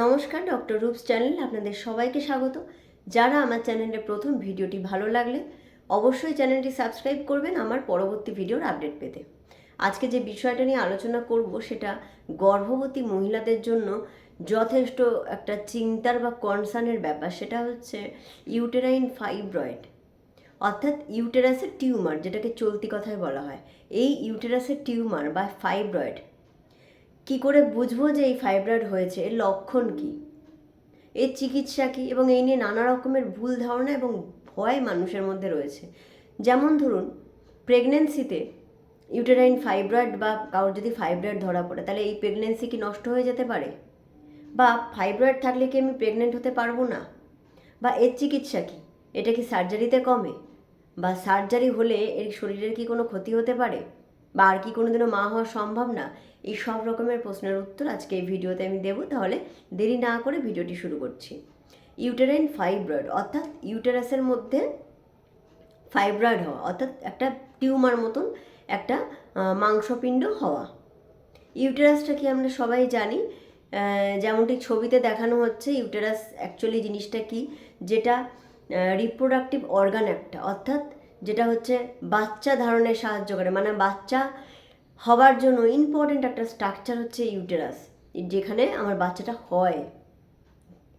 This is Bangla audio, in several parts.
নমস্কার, ডক্টর রূপস চ্যানেল আপনাদের সবাইকে স্বাগত। যারা আমার চ্যানেলের প্রথম ভিডিওটি ভালো লাগলে অবশ্যই চ্যানেলটি সাবস্ক্রাইব করবেন আমার পরবর্তী ভিডিওর আপডেট পেতে। আজকে যে বিষয়টা নিয়ে আলোচনা করব সেটা গর্ভবতী মহিলাদের জন্য যথেষ্ট একটা চিন্তার বা কনসার্নের ব্যাপার, সেটা হচ্ছে ইউটেরাইন ফাইব্রয়েড, অর্থাৎ ইউটেরাসের টিউমার, যেটাকে চলতি কথায় বলা হয়। এই ইউটেরাসের টিউমার বা ফাইব্রয়েড কি করে বুঝব যে এই ফাইব্রয়েড হয়েছে? এর লক্ষণ কি? এর চিকিৎসা কি? এবং এই নিয়ে নানা রকমের ভুল ধারণা এবং ভয় মানুষের মধ্যে রয়েছে। যেমন ধরুন প্রেগনেন্সিতে ইউটেরাইন ফাইব্রয়েড বা কারোর যদি ফাইব্রয়েড ধরা পড়ে, তাহলে এই প্রেগনেন্সি কি নষ্ট হয়ে যেতে পারে? বা ফাইব্রয়েড থাকলে কি আমি প্রেগনেন্ট হতে পারব না? বা এর চিকিৎসা কি? এটা কি সার্জারিতে কমে? বা সার্জারি হলে এর শরীরের কি কোনো ক্ষতি হতে পারে? বা আর কি কোনোদিনও মা হওয়া সম্ভব না? এই সব রকমের প্রশ্নের উত্তর আজকে এই ভিডিওতে আমি দেবো। তাহলে দেরি না করে ভিডিওটি শুরু করছি। ইউটেরাইন ফাইব্রয়েড অর্থাৎ ইউটেরাসের মধ্যে ফাইব্রয়েড হওয়া, অর্থাৎ একটা টিউমার মতন একটা মাংসপিণ্ড হওয়া। ইউটেরাসটা কি আমরা সবাই জানি? যেমনটি ছবিতে দেখানো হচ্ছে ইউটেরাস অ্যাকচুয়ালি জিনিসটা কি? যেটা রিপ্রোডাক্টিভ অর্গান একটা, অর্থাৎ যেটা হচ্ছে বাচ্চা ধারণে সাহায্য করে। মানে বাচ্চা হবার জন্য ইম্পর্টেন্ট একটা স্ট্রাকচার হচ্ছে ইউটেরাস যেখানে আমার বাচ্চাটা হয়,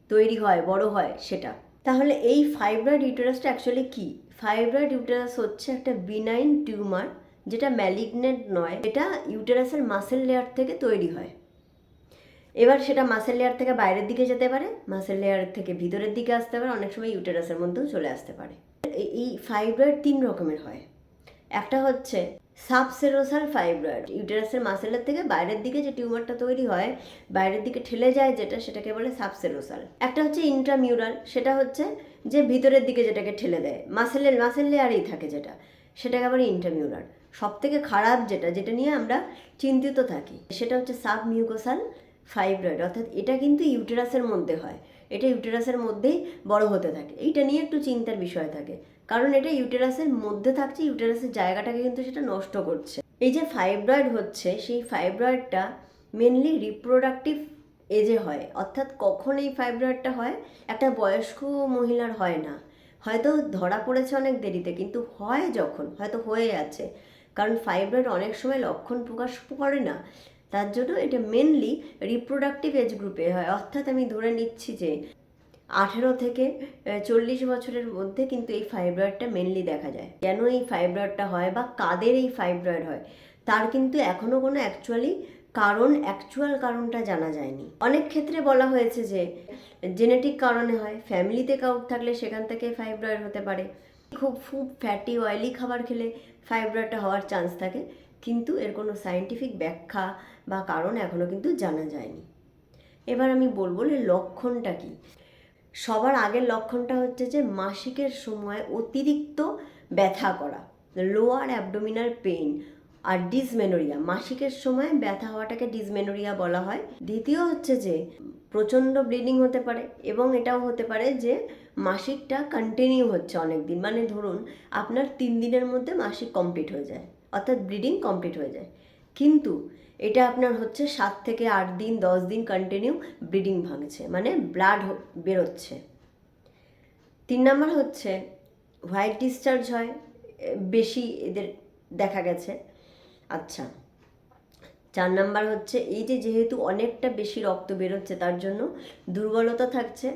তৈরি হয়, বড় হয় সেটা। তাহলে এই ফাইব্রয়েড ইউটেরাসটা অ্যাকচুয়ালি কি? ফাইব্রয়েড ইউটেরাস হচ্ছে একটা বিনাইন টিউমার যেটা ম্যালিগনেন্ট নয় এটা ইউটেরাসের মাসেল লেয়ার থেকে তৈরি হয়। এবার সেটা মাসেল লেয়ার থেকে বাইরের দিকে যেতে পারে মাসেল লেয়ার থেকে ভিতরের দিকে আসতে পারে, অনেক সময় ইউটেরাসের মধ্যেও চলে আসতে পারে। এই- ফাইব্রয়েড তিন রকমের হয়। একটা হচ্ছে সাবসেরোসাল ফাইব্রয়েড ইউটেরাসের মাসেলের থেকে বাইরের দিকে যে টিউমারটা তৈরি হয়, বাইরের দিকে ঠেলে যায় যেটা সেটাকে বলে সাবসেরোসাল একটা হচ্ছে ইন্ট্রামিউরাল সেটা হচ্ছে যে ভিতরের দিকে যেটাকে ঠেলে দেয় মাসেলের মাসেল লেয়ারেই থাকে যেটা, সেটাকে আবার ইন্ট্রামিউরাল সব থেকে খারাপ যেটা যেটা নিয়ে আমরা চিন্তিত থাকি, সেটা হচ্ছে সাব মিউকোসাল ফাইব্রয়েড অর্থাৎ এটা কিন্তু ইউটেরাসের মধ্যে হয়। এটা ইউটেরাসের মধ্যেই বড় হতে থাকে। এইটা নিয়ে একটু চিন্তার বিষয় থাকে। কারণ এটা ইউটেরাসের মধ্যে থাকছে ইউটেরাসের জায়গাটাকে কিন্তু সেটা নষ্ট করছে। এই যে ফাইব্রয়েড হচ্ছে, সেই ফাইব্রয়েডটা মেনলি রিপ্রোডাক্টিভ এজে হয়। অর্থাৎ কখন এই ফাইব্রয়েডটা হয়, একটা বয়স্ক মহিলার হয় না। হয়তো ধরা পড়েছে অনেক দেরিতে, কিন্তু হয় যখন, হয়তো হয়ে আছে। কারণ ফাইব্রয়েড অনেক সময় লক্ষণ প্রকাশ করে না। তার জন্য এটা মেনলি রিপ্রোডাক্টিভ এজ গ্রুপে হয়। অর্থাৎ আমি ধরে নিচ্ছি যে আঠেরো থেকে চল্লিশ বছরের মধ্যে কিন্তু এই ফাইব্রয়েডটা মেনলি দেখা যায়। কেন এই ফাইব্রয়েডটা হয় বা কাদের এই ফাইব্রয়েড হয়, তার কিন্তু এখনও কোনো অ্যাকচুয়ালি কারণ অ্যাকচুয়াল কারণটা জানা যায়নি। অনেক ক্ষেত্রে বলা হয়েছে যে জেনেটিক কারণে হয় ফ্যামিলিতে কাউর থাকলে সেখান থেকে ফাইব্রয়েড হতে পারে। খুব খুব ফ্যাটি অয়েলি খাবার খেলে ফাইব্রয়েডটা হওয়ার চান্স থাকে। কিন্তু এর কোনো সায়েন্টিফিক ব্যাখ্যা বা কারণ এখনও কিন্তু জানা যায়নি। এবার আমি বলব লক্ষণটা কি? সবার আগের লক্ষণটা হচ্ছে যে মাসিকের সময় অতিরিক্ত ব্যথা করা লোয়ার অ্যাবডোমিনাল পেইন আর ডিসমেনোরিয়া মাসিকের সময় ব্যথা হওয়াটাকে ডিসমেনোরিয়া বলা হয়। দ্বিতীয় হচ্ছে যে প্রচণ্ড ব্লিডিং হতে পারে এবং এটাও হতে পারে যে মাসিকটা কন্টিনিউ হচ্ছে অনেক দিন মানে ধরুন, আপনার তিন দিনের মধ্যে মাসিক কমপ্লিট হয়ে যায়, অর্থাৎ ব্লিডিং কমপ্লিট হয়ে যায়। কিন্তু এটা আপনার হচ্ছে সাত থেকে আট দিন, দশ দিন কন্টিনিউ ব্লিডিং ভাঙছে মানে ব্লাড বেরোচ্ছে। তিন নাম্বার হচ্ছে হোয়াইট ডিসচার্জ হয় বেশি এদের দেখা গেছে। আচ্ছা চার নাম্বার হচ্ছে, এই যে যেহেতু অনেকটা বেশি রক্ত বেরোচ্ছে, তার জন্য দুর্বলতা থাকছে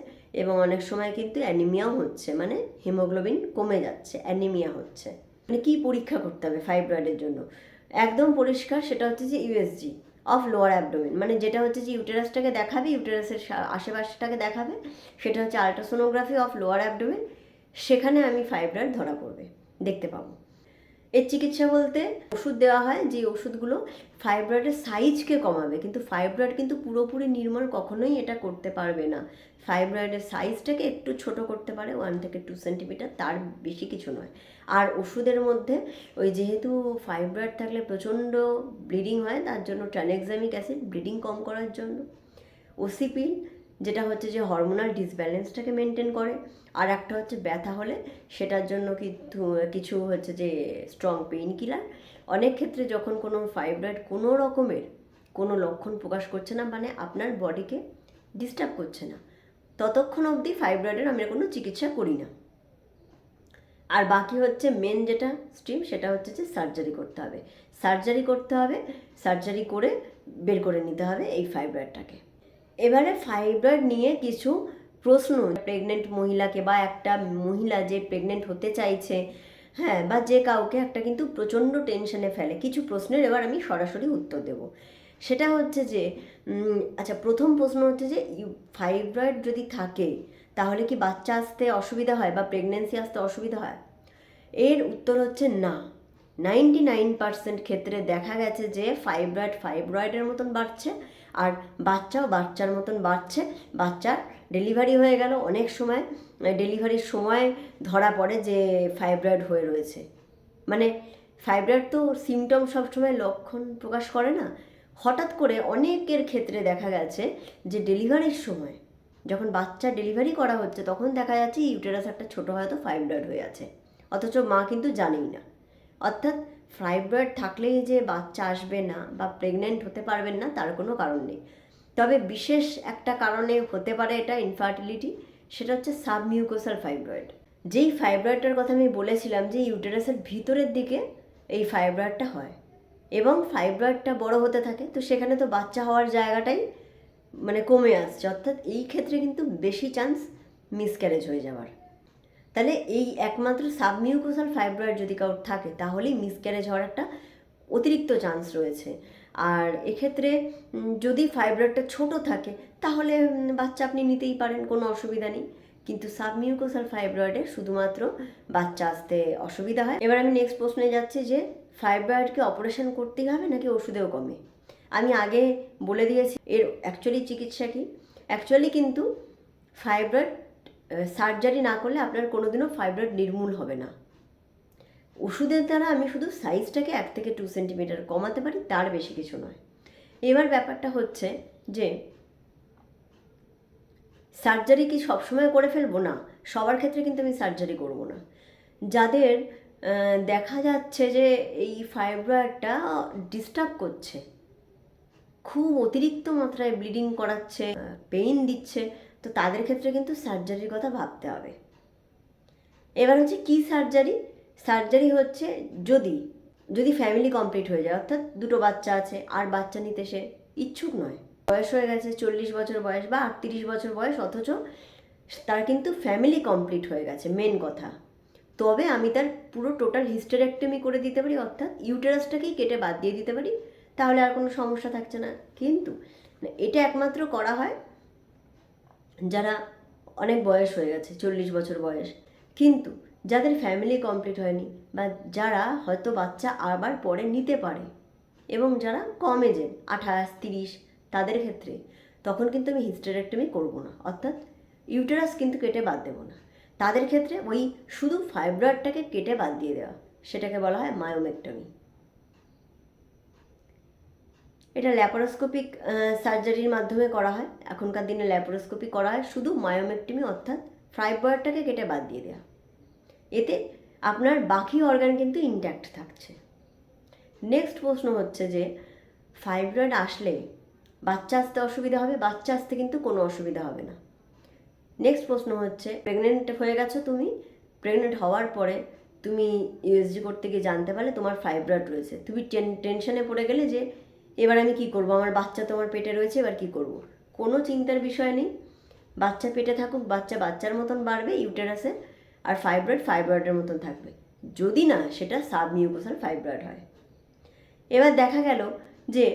এবং অনেক সময় কিন্তু অ্যানিমিয়াও হচ্ছে মানে হিমোগ্লোবিন কমে যাচ্ছে অ্যানিমিয়া হচ্ছে। মানে কী পরীক্ষা করতে হবে ফাইব্রয়েডের জন্য? একদম পরিষ্কার, সেটা হচ্ছে যে ইউএসজি অফ লোয়ার অ্যাবডোমেন মানে যেটা হচ্ছে যে ইউটেরাসটাকে দেখাবে ইউটেরাসের আশেপাশটাকে দেখাবে, সেটা হচ্ছে আল্ট্রাসোনোগ্রাফি অফ লোয়ার অ্যাবডোমেন সেখানে আমি ফাইব্রয়েড ধরা পড়বে, দেখতে পাবো। এর চিকিৎসা বলতে ওষুধ দেওয়া হয় যে ওষুধগুলো ফাইব্রয়েডের সাইজকে কমাবে। কিন্তু ফাইব্রয়েড কিন্তু পুরোপুরি নির্মূল কখনোই এটা করতে পারবে না। ফাইব্রয়েডের সাইজটাকে একটু ছোট করতে পারে ওয়ান থেকে টু সেন্টিমিটার তার বেশি কিছু নয়। আর ওষুধের মধ্যে ওই যেহেতু ফাইব্রয়েড থাকলে প্রচণ্ড ব্লিডিং হয়, তার জন্য ট্রানেক্সামিক অ্যাসিড ব্লিডিং কম করার জন্য। ওসিপিল যেটা হচ্ছে যে হরমোনাল ডিসব্যালেন্সটাকে মেনটেন করে, আর একটা হচ্ছে ব্যথা হলে সেটার জন্য কিছু হচ্ছে যে স্ট্রং পেইন কিলার অনেক ক্ষেত্রে যখন কোনো ফাইব্রয়েড কোনো রকমের কোনো লক্ষণ প্রকাশ করছে না মানে আপনার বডিকে ডিস্টার্ব করছে না। ততক্ষণ অবধি ফাইব্রয়েডের আমরা কোনো চিকিৎসা করি না। আর বাকি হচ্ছে মেন যেটা স্ট্রিম সেটা হচ্ছে যে সার্জারি করতে হবে। সার্জারি করতে হবে সার্জারি করে বের করে নিতে হবে এই ফাইব্রয়েডটাকে এবারে ফাইব্রয়েড নিয়ে কিছু প্রশ্ন। প্রেগনেন্ট মহিলাকে বা একটা মহিলা যে প্রেগনেন্ট হতে চাইছে হ্যাঁ বা যে কাউকে একটা কিন্তু প্রচণ্ড টেনশনে ফেলে, কিছু প্রশ্নের এবার আমি সরাসরি উত্তর দেব। সেটা হচ্ছে যে আচ্ছা প্রথম প্রশ্ন হচ্ছে যে ফাইব্রয়েড যদি থাকে, তাহলে কি বাচ্চা আসতে অসুবিধা হয় বা প্রেগনেন্সি আসতে অসুবিধা হয়? এর উত্তর হচ্ছে না। নাইনটি নাইন পার্সেন্ট ক্ষেত্রে দেখা গেছে যে ফাইব্রয়েড ফাইব্রয়েডের মতন বাড়ছে, আর বাচ্চাও বাচ্চার মতন বাড়ছে। বাচ্চার ডেলিভারি হয়ে গেল। অনেক সময় ডেলিভারির সময় ধরা পড়ে যে ফাইব্রয়েড হয়ে রয়েছে। মানে ফাইব্রয়েড তো সিমটম সবসময় লক্ষণ প্রকাশ করে না। হঠাৎ করে অনেকের ক্ষেত্রে দেখা গেছে যে ডেলিভারির সময়, যখন বাচ্চা ডেলিভারি করা হচ্ছে, তখন দেখা যাচ্ছে ইউটেরাস একটা ছোটো হয়তো ফাইব্রয়েড হয়ে আছে। অথচ মা কিন্তু জানেই না। অর্থাৎ ফাইব্রয়েড থাকলেই যে বাচ্চা আসবে না বা প্রেগনেন্ট হতে পারবেন না, তার কোনো কারণ নেই। তবে বিশেষ একটা কারণে হতে পারে এটা ইনফার্টিলিটি সেটা হচ্ছে সাবমিউকোসাল ফাইব্রয়েড যেই ফাইব্রয়েডটার কথা আমি বলেছিলাম যে ইউটেরাসের ভিতরের দিকে এই ফাইব্রয়েডটা হয় এবং ফাইব্রয়েডটা বড় হতে থাকে, তো সেখানে তো বাচ্চা হওয়ার জায়গাটাই মানে কমে আসছে। অর্থাৎ এই ক্ষেত্রে কিন্তু বেশি চান্স মিসক্যারেজ হয়ে যাওয়ার। তাহলে এই একমাত্র সাবমিউকোসাল ফাইব্রয়েড যদি কারোর থাকে, তাহলেই মিসক্যারেজ হওয়ার একটা অতিরিক্ত চান্স রয়েছে। আর এক্ষেত্রে যদি ফাইব্রয়েডটা ছোট থাকে, তাহলে বাচ্চা আপনি নিতেই পারেন, কোনো অসুবিধা নেই। কিন্তু সাবমিউকোসাল ফাইব্রয়েডে শুধুমাত্র বাচ্চা আসতে অসুবিধা হয়। এবার আমি নেক্সট প্রশ্নে যাচ্ছি যে, ফাইব্রয়েডকে অপারেশন করতেই হবে নাকি ওষুধেও কমে? আমি আগে বলে দিয়েছি, এর অ্যাকচুয়ালি চিকিৎসা কি? অ্যাকচুয়ালি কিন্তু ফাইব্রয়েড সার্জারি না করলে আপনার কোনোদিনও ফাইব্রয়েড নির্মূল হবে না। ওষুধের দ্বারা আমি শুধু সাইজটাকে এক থেকে টু সেন্টিমিটার কমাতে পারি, তার বেশি কিছু নয়। এবার ব্যাপারটা হচ্ছে যে সার্জারি কি সবসময় করে ফেলব? না, সবার ক্ষেত্রে কিন্তু আমি সার্জারি করব না। যাদের দেখা যাচ্ছে যে এই ফাইব্রয়েডটা ডিস্টার্ব করছে, খুব অতিরিক্ত মাত্রায় ব্লিডিং করাচ্ছে পেইন দিচ্ছে তো তাদের ক্ষেত্রে কিন্তু সার্জারির কথা ভাবতে হবে। এবার হচ্ছে কি সার্জারি সার্জারি হচ্ছে যদি যদি ফ্যামিলি কমপ্লিট হয়ে যায়, অর্থাৎ দুটো বাচ্চা আছে, আর বাচ্চা নিতে সে ইচ্ছুক নয়। বয়স হয়ে গেছে চল্লিশ বছর বয়স বা আটত্রিশ বছর বয়স, অথচ তার কিন্তু ফ্যামিলি কমপ্লিট হয়ে গেছে মেন কথা। তবে আমি তার পুরো টোটাল হিস্টেরেক্টমি করে দিতে পারি, অর্থাৎ ইউটেরাসটাকেই কেটে বাদ দিয়ে দিতে পারি, তাহলে আর কোনো সমস্যা থাকছে না। কিন্তু এটা একমাত্র করা হয় যারা অনেক বয়স হয়ে গেছে, চল্লিশ বছর বয়স। কিন্তু যাদের ফ্যামিলি কমপ্লিট হয়নি বা যারা হয়তো বাচ্চা আবার পরে নিতে পারে এবং যারা কম এজের আঠাশ, তিরিশ, তাদের ক্ষেত্রে তখন কিন্তু আমি হিস্টেরেক্টমি করব না। অর্থাৎ ইউটেরাস কিন্তু কেটে বাদ দেবো না। তাদের ক্ষেত্রে ওই শুধু ফাইব্রয়েডটাকে কেটে বাদ দিয়ে দেওয়া, সেটাকে বলা হয় মায়োমেক্টমি এটা ল্যাপারোস্কোপিক সার্জারির মাধ্যমে করা হয়। এখনকার দিনে ল্যাপারোস্কোপি করা হয়। শুধু মায়োমেক্টমি অর্থাৎ ফাইব্রয়েডটাকে কেটে বাদ দিয়ে দেওয়া এতে আপনার বাকি অর্গান কিন্তু ইনট্যাক্ট থাকছে। নেক্সট প্রশ্ন হচ্ছে যে ফাইব্রয়েড আসলে বাচ্চা আসতে অসুবিধা হবে? বাচ্চা আসতে কিন্তু কোনো অসুবিধা হবে না। নেক্সট প্রশ্ন হচ্ছে প্রেগনেন্ট হয়ে গেছো তুমি? প্রেগনেন্ট হওয়ার পরে তুমি ইউএসজি করতে গিয়ে জানতে পারলে তোমার ফাইব্রয়েড রয়েছে। তুমি টেন টেনশনে পড়ে গেলে যে এবার আমি কি করব? আমার বাচ্চা তোমার পেটে রয়েছে, এবার কি করব? কোনো চিন্তার বিষয় নেই। বাচ্চা পেটে থাকুক, বাচ্চা বাচ্চার মতন বাড়বে, ইউটেরাসে আর ফাইব্রয়েড ফাইব্রয়েডের মতন থাকবে। যদি না, সেটা সাবমিউকোসাল ফাইব্রয়েড হয়। এবার দেখা গেল যে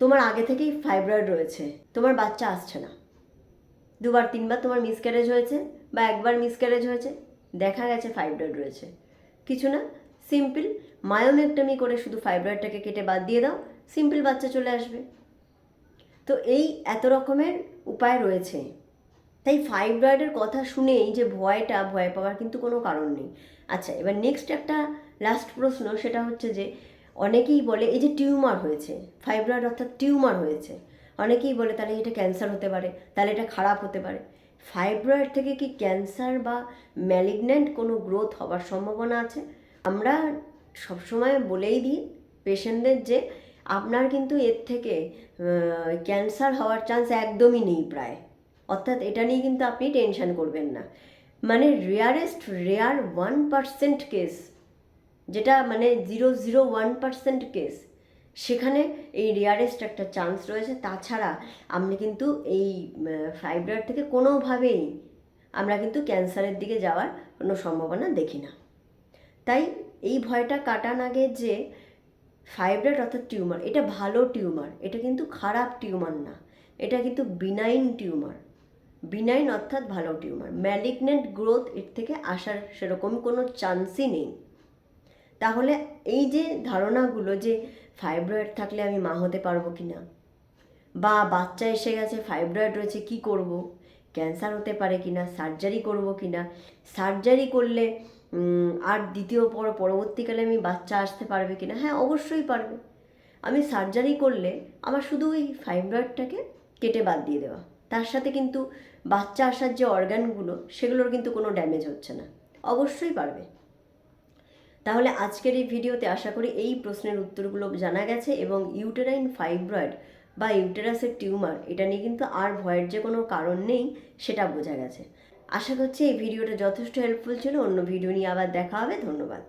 তোমার আগে থেকেই ফাইব্রয়েড রয়েছে, তোমার বাচ্চা আসছে না। দুবার, তিনবার তোমার মিসক্যারেজ হয়েছে বা একবার মিসক্যারেজ হয়েছে, দেখা গেছে ফাইব্রয়েড রয়েছে। কিছু না, সিম্পল মায়োমেক্টমি করে শুধু ফাইব্রয়েডটাকে কেটে বাদ দিয়ে দাও সিম্পল বাচ্চা চলে আসবে। তো এই এত রকমের উপায় রয়েছে। তাই ফাইব্রয়েডের কথা শুনেই যে ভয়টা, ভয় পাওয়ার কিন্তু কোনো কারণ নেই। আচ্ছা এবার নেক্সট একটা লাস্ট প্রশ্ন, সেটা হচ্ছে যে অনেকেই বলে এই যে টিউমার হয়েছে ফাইব্রয়েড অর্থাৎ টিউমার হয়েছে, অনেকেই বলে তাহলে এটা ক্যান্সার হতে পারে, তাহলে এটা খারাপ হতে পারে। ফাইব্রয়েড থেকে কি ক্যান্সার বা ম্যালিগন্যান্ট কোনো গ্রোথ হওয়ার সম্ভাবনা আছে? আমরা সবসময় বলেই দিই পেশেন্টদের যে আপনার কিন্তু এর থেকে ক্যান্সার হওয়ার চান্স একদমই নেই প্রায়। অর্থাৎ এটা নিয়ে কিন্তু আপনি টেনশন করবেন না। মানে rarest rare one percent case যেটা মানে zero zero one percent case সেখানে এই রেয়ারেস্ট একটা চান্স রয়েছে। তাছাড়া আপনি কিন্তু এই ফাইব্রয়েড থেকে কোনোভাবেই আমরা কিন্তু ক্যান্সারের দিকে যাওয়ার কোনো সম্ভাবনা দেখি না। তাই এই ভয়টা কাটান আগে যে ফাইব্রয়েড অর্থাৎ টিউমার এটা ভালো টিউমার এটা কিন্তু খারাপ টিউমার না, এটা কিন্তু বিনাইন টিউমার বিনাইন অর্থাৎ ভালো টিউমার ম্যালিগনেন্ট গ্রোথ এর থেকে আসার সেরকম কোনো চান্সই নেই। তাহলে এই যে ধারণাগুলো যে ফাইব্রয়েড থাকলে আমি মা হতে পারব কি না বা বাচ্চা এসে গেছে ফাইব্রয়েড রয়েছে, কি করব ক্যান্সার হতে পারে কি না সার্জারি করব কি না সার্জারি করলে আর দ্বিতীয় পর, পরবর্তীকালে আমি বাচ্চা আসতে পারবে কি না হ্যাঁ অবশ্যই পারবে। আমি সার্জারি করলে আমার শুধু ওই ফাইব্রয়েডটাকে কেটে বাদ দিয়ে দেওয়া। তার সাথে কিন্তু বাচ্চা আসার যে অর্গানগুলো সেগুলোর কিন্তু কোনো ড্যামেজ হচ্ছে না। অবশ্যই পারবে। তাহলে আজকের এই ভিডিওতে আশা করি এই প্রশ্নের উত্তরগুলো জানা গেছে এবং ইউটেরাইন ফাইব্রয়েড বা ইউটেরাসের টিউমার এটা নিয়ে কিন্তু আর ভয়ের যে কোনো কারণ নেই, সেটা বোঝা গেছে। আশা করছি এই ভিডিওটা যথেষ্ট হেল্পফুল ছিল। অন্য ভিডিও নিয়ে আবার দেখা হবে। ধন্যবাদ।